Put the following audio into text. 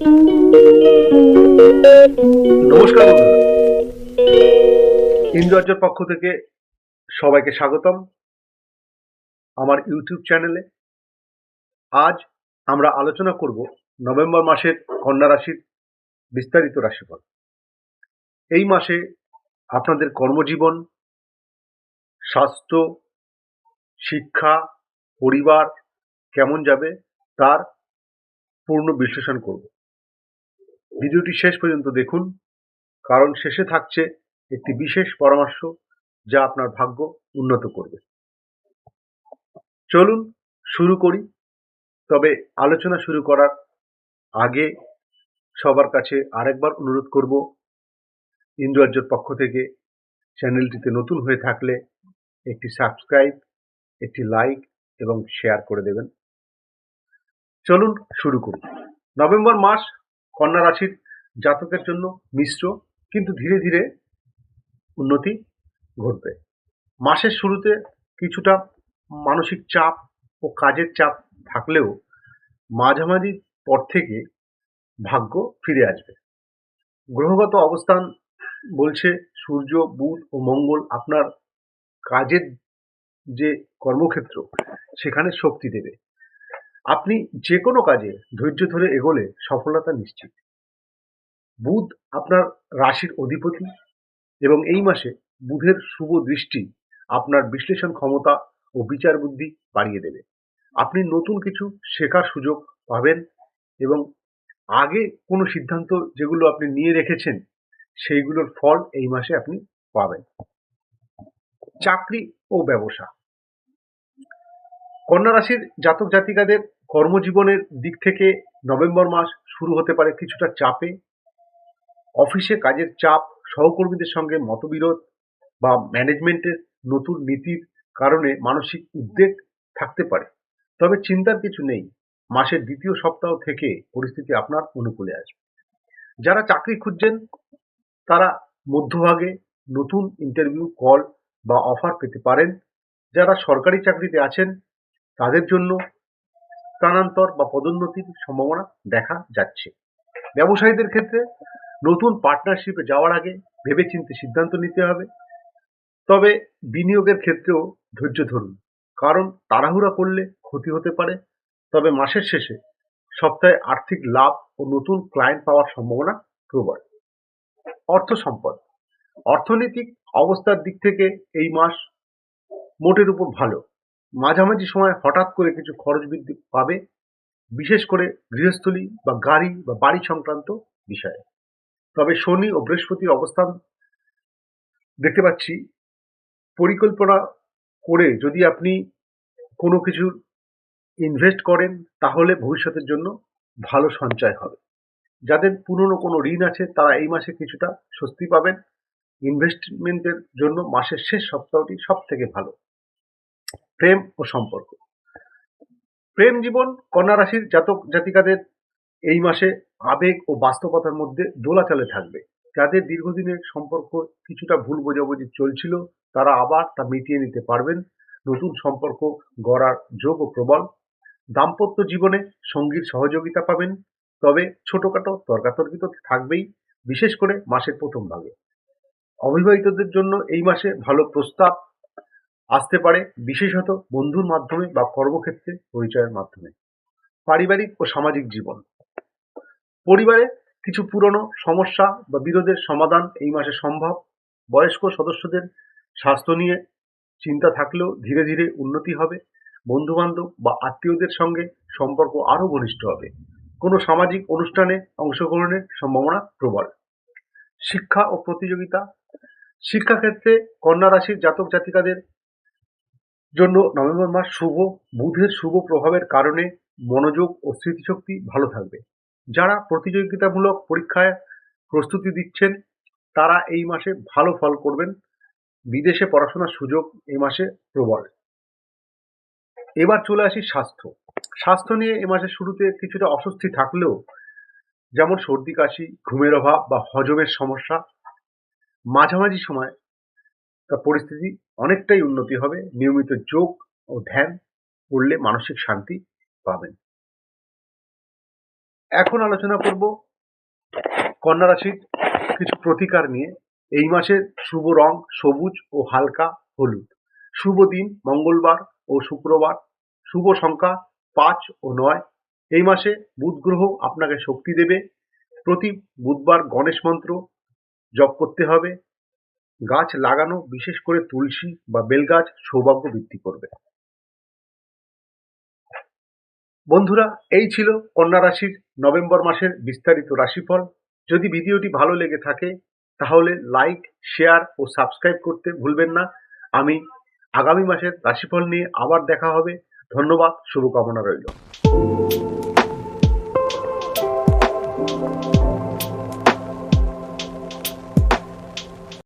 নমস্কার বন্ধুরা। পক্ষ থেকে সবাইকে স্বাগতম আমার ইউটিউব চ্যানেলে। আজ আমরা আলোচনা করব নভেম্বর মাসের কন্যা রাশির বিস্তারিত রাশিফল। এই মাসে আপনাদের কর্মজীবন, স্বাস্থ্য, শিক্ষা, পরিবার কেমন যাবে তার পূর্ণ বিশ্লেষণ করব। ভিডিওটি শেষ পর্যন্ত দেখুন, কারণ শেষে থাকছে একটি বিশেষ পরামর্শ যা আপনার ভাগ্য উন্নত করবে। চলুন শুরু করি, তবে আলোচনা শুরু করার আগে সবার কাছে আরেকবার অনুরোধ করব ইন্দ্রাজ্যর পক্ষ থেকে চ্যানেলটিতে নতুন হয়ে থাকলে একটি সাবস্ক্রাইব, একটি লাইক এবং শেয়ার করে দেবেন। চলুন শুরু করি। নভেম্বর মাস কন্যা রাশির জাতকের জন্য মিশ্র, কিন্তু ধীরে ধীরে উন্নতি ঘটবে। মাসের শুরুতে কিছুটা মানসিক চাপ ও কাজের চাপ থাকলেও মাঝামাঝি পর থেকে ভাগ্য ফিরে আসবে। গ্রহগত অবস্থান বলছে সূর্য, বুধ ও মঙ্গল আপনার কাজের যে কর্মক্ষেত্র, সেখানে শক্তি দেবে। আপনি যে কোনো কাজে ধৈর্য ধরে এগোলে সফলতা নিশ্চিত। বুধ আপনার রাশির অধিপতি এবং এই মাসে বুধের শুভ দৃষ্টি আপনার বিশ্লেষণ ক্ষমতা ও বিচার বুদ্ধি বাড়িয়ে দেবে। আপনি নতুন কিছু শেখার সুযোগ পাবেন এবং আগে কোনো সিদ্ধান্ত যেগুলো আপনি নিয়ে রেখেছেন, সেইগুলোর ফল এই মাসে আপনি পাবেন। চাকরি ও ব্যবসা কন্যা রাশির জাতক জাতিকাদের কর্মজীবনের দিক থেকে নভেম্বর মাস শুরু হতে পারে কিছুটা চাপে। অফিসে কাজের চাপ, সহকর্মীদের সঙ্গে মতবিরোধ বা ম্যানেজমেন্টের নতুন নীতির কারণে মানসিক উদ্বেগ থাকতে পারে। তবে চিন্তার কিছু নেই, মাসের দ্বিতীয় সপ্তাহ থেকে পরিস্থিতি আপনার অনুকূলে আসবে। যারা চাকরি খুঁজছেন, তারা মধ্যভাগে নতুন ইন্টারভিউ কল বা অফার পেতে পারেন। যারা সরকারি চাকরিতে আছেন তাদের জন্য স্থানান্তর বা পদোন্নতির সম্ভাবনা দেখা যাচ্ছে। ব্যবসায়ীদের ক্ষেত্রে নতুন পার্টনারশিপে যাওয়ার আগে ভেবেচিন্তে সিদ্ধান্ত নিতে হবে। তবে বিনিয়োগের ক্ষেত্রেও ধৈর্য ধরুন। কারণ তাড়াহুড়া করলে ক্ষতি হতে পারে। তবে মাসের শেষে সপ্তাহে আর্থিক লাভ ও নতুন ক্লায়েন্ট পাওয়ার সম্ভাবনা প্রবল। অর্থ সম্পদ। অর্থনৈতিক অবস্থার দিক থেকে এই মাস মোটের উপর ভালো। মাঝামাঝি সময় হঠাৎ করে কিছু খরচ বৃদ্ধি পাবে, বিশেষ করে গৃহস্থলী বা গাড়ি বা বাড়ি সংক্রান্ত বিষয়ে। তবে শনি ও বৃহস্পতির অবস্থান দেখতে পাচ্ছি। পরিকল্পনা করে যদি আপনি কোনো কিছু ইনভেস্ট করেন, তাহলে ভবিষ্যতের জন্য ভালো সঞ্চয় হবে। যাদের পুরনো কোনো ঋণ আছে, তারা এই মাসে কিছুটা স্বস্তি পাবেন। ইনভেস্টমেন্টের জন্য মাসের শেষ সপ্তাহটি সব থেকে ভালো। প্রেম ও সম্পর্ক। প্রেম জীবন, কন্যা রাশির জাতক জাতিকাদের এই মাসে আবেগ ও বাস্তবতার মধ্যে দোলাচালে থাকবে। যাদের দীর্ঘদিনের সম্পর্ক কিছুটা ভুল বোঝাবুঝি চলছিল, তারা আবার তা মিটিয়ে নিতে পারবেন। নতুন সম্পর্ক গড়ার যোগ ও প্রবল। দাম্পত্য জীবনে সঙ্গীর সহযোগিতা পাবেন। তবে ছোটখাটো তর্কাতর্কি তো থাকবেই, বিশেষ করে মাসের প্রথম ভাগে। অবিবাহিতদের জন্য এই মাসে ভালো প্রস্তাব আসতে পারে, বিশেষত বন্ধুর মাধ্যমে বা কর্মক্ষেত্রে পরিচয়ের মাধ্যমে। পারিবারিক ও সামাজিক জীবন। পরিবারে কিছু পুরনো সমস্যা বা বিরোধের সমাধান এই মাসে সম্ভব। বয়স্ক সদস্যদের স্বাস্থ্য নিয়ে চিন্তা থাকলেও ধীরে ধীরে উন্নতি হবে। বন্ধু বান্ধব বা আত্মীয়দের সঙ্গে সম্পর্ক আরও ঘনিষ্ঠ হবে। কোনো সামাজিক অনুষ্ঠানে অংশগ্রহণের সম্ভাবনা প্রবল। শিক্ষা ও প্রতিযোগিতা। শিক্ষাক্ষেত্রে কন্যা রাশির জাতক জাতিকাদের জন্য নভেম্বর মাস শুভ, বুধের শুভ প্রভাবের কারণে মনোযোগ ও স্মৃতিশক্তি ভালো থাকবে। যারা প্রতিযোগিতামূলক পরীক্ষায় প্রস্তুতি দিচ্ছেন, তারা এই মাসে ভালো ফল করবেন। বিদেশে পড়াশোনার সুযোগ এ মাসে প্রবল। এবার চলে আসি স্বাস্থ্য। স্বাস্থ্য নিয়ে এ মাসের শুরুতে কিছুটা অস্বস্তি থাকলেও, যেমন সর্দি, কাশি, ঘুমের অভাব বা হজমের সমস্যা, মাঝামাঝি সময় পরিস্থিতি অনেকটাই উন্নতি হবে। নিয়মিত যোগ ও ধ্যান করলে মানসিক শান্তি পাবেন। এখন আলোচনা করব কন্যা রাশির কিছু প্রতিকার নিয়ে। এই মাসের শুভ রং সবুজ ও হালকা হলুদ। শুভ দিন মঙ্গলবার ও শুক্রবার। শুভ সংখ্যা পাঁচ ও নয়। এই মাসে বুধ গ্রহ আপনাকে শক্তি দেবে। প্রতি বুধবার গণেশ মন্ত্র জপ করতে হবে। গাছ লাগানো, বিশেষ করে তুলসী বা বেলগাছ সৌভাগ্য বৃদ্ধি করবে। বন্ধুরা, এই ছিল কন্যা রাশির নভেম্বর মাসের বিস্তারিত রাশিফল। যদি ভিডিওটি ভালো লেগে থাকে, তাহলে লাইক, শেয়ার ও সাবস্ক্রাইব করতে ভুলবেন না। আমি আগামী মাসের রাশিফল নিয়ে আবার দেখা হবে। ধন্যবাদ, শুভকামনা রইল।